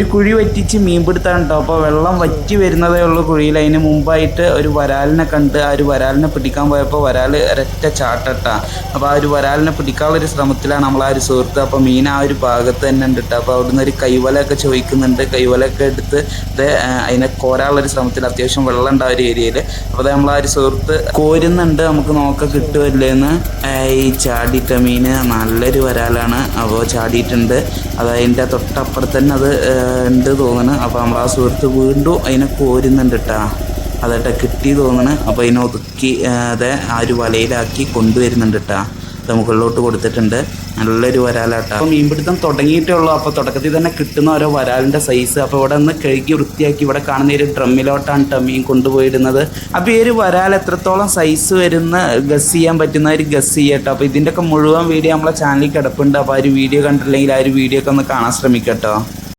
ഒരു കുഴി വറ്റിച്ച് മീൻ പിടുത്താണ് കേട്ടോ അപ്പോൾ വെള്ളം വറ്റി വരുന്നതേ ഉള്ളൂ കുഴിയിൽ. അതിന് മുമ്പായിട്ട് ഒരു വരാലിനെ കണ്ട് ആ ഒരു വരാലിനെ പിടിക്കാൻ പോയപ്പോൾ വരാൽ ഒരൊറ്റ ചാട്ടട്ട. അപ്പോൾ ആ ഒരു വരാലിനെ പിടിക്കാനുള്ളൊരു ശ്രമത്തിലാണ് നമ്മൾ ആ ഒരു സുഹൃത്ത്. അപ്പോൾ മീൻ ആ ഒരു ഭാഗത്ത് തന്നെ ഉണ്ട് കേട്ടോ അപ്പോൾ അവിടുന്ന് ഒരു കൈവലയൊക്കെ ചോദിക്കുന്നുണ്ട്. കൈവലയൊക്കെ എടുത്ത് ഇത് അതിനെ കോരാനുള്ളൊരു ശ്രമത്തിൽ അത്യാവശ്യം വെള്ളം ഉണ്ട് ആ ഒരു ഏരിയയിൽ. അപ്പോൾ നമ്മൾ ആ ഒരു സുഹൃത്ത് കോരുന്നുണ്ട് നമുക്ക് നോക്ക കിട്ടുമല്ലേന്ന്. ഈ ചാടിയിട്ട മീന് നല്ലൊരു വരാലാണ്. അപ്പോൾ ചാടിയിട്ടുണ്ട്. അത് അതിന്റെ തൊട്ടപ്പുറത്ത് തന്നെ അത് ഉണ്ട് തോന്നുന്നു അപ്പോൾ നമ്മൾ ആ സുഹൃത്ത് വീണ്ടും അതിനെ കോരുന്നുണ്ട് കേട്ടാ അതേട്ടാ കിട്ടി തോന്നണ്. അപ്പോൾ അതിനെ ഒതുക്കി അതെ ആ ഒരു വലയിലാക്കി കൊണ്ടുവരുന്നുണ്ട് കേട്ടാ മുകളിലോട്ട് കൊടുത്തിട്ടുണ്ട്. നല്ലൊരു വരാലാട്ട. അപ്പോൾ മീൻപിടുത്തം തുടങ്ങിയിട്ടേ ഉള്ളൂ. അപ്പോൾ തുടക്കത്തിൽ തന്നെ കിട്ടുന്ന ഓരോ വരാലിന്റെ സൈസ് അപ്പോൾ ഇവിടെ നിന്ന് കഴുകി വൃത്തിയാക്കി ഇവിടെ കാണുന്ന ഒരു ഡ്രമ്മിലോട്ടാണ് കേട്ടോ മീൻ കൊണ്ടുപോയിടുന്നത്. അപ്പോൾ ഈ ഒരു വരാൽ എത്രത്തോളം സൈസ് വരുന്ന ഗസ് ചെയ്യാൻ പറ്റുന്ന ഒരു ഗസ് ചെയ്യട്ടോ. അപ്പോൾ ഇതിന്റെയൊക്കെ മുഴുവൻ വീഡിയോ നമ്മളെ ചാനലിൽ കിടപ്പുണ്ട്. അപ്പോൾ ആ ഒരു വീഡിയോ കണ്ടില്ലെങ്കിൽ ആ ഒരു വീഡിയോ ഒക്കെ ഒന്ന് കാണാൻ ശ്രമിക്കട്ടോ.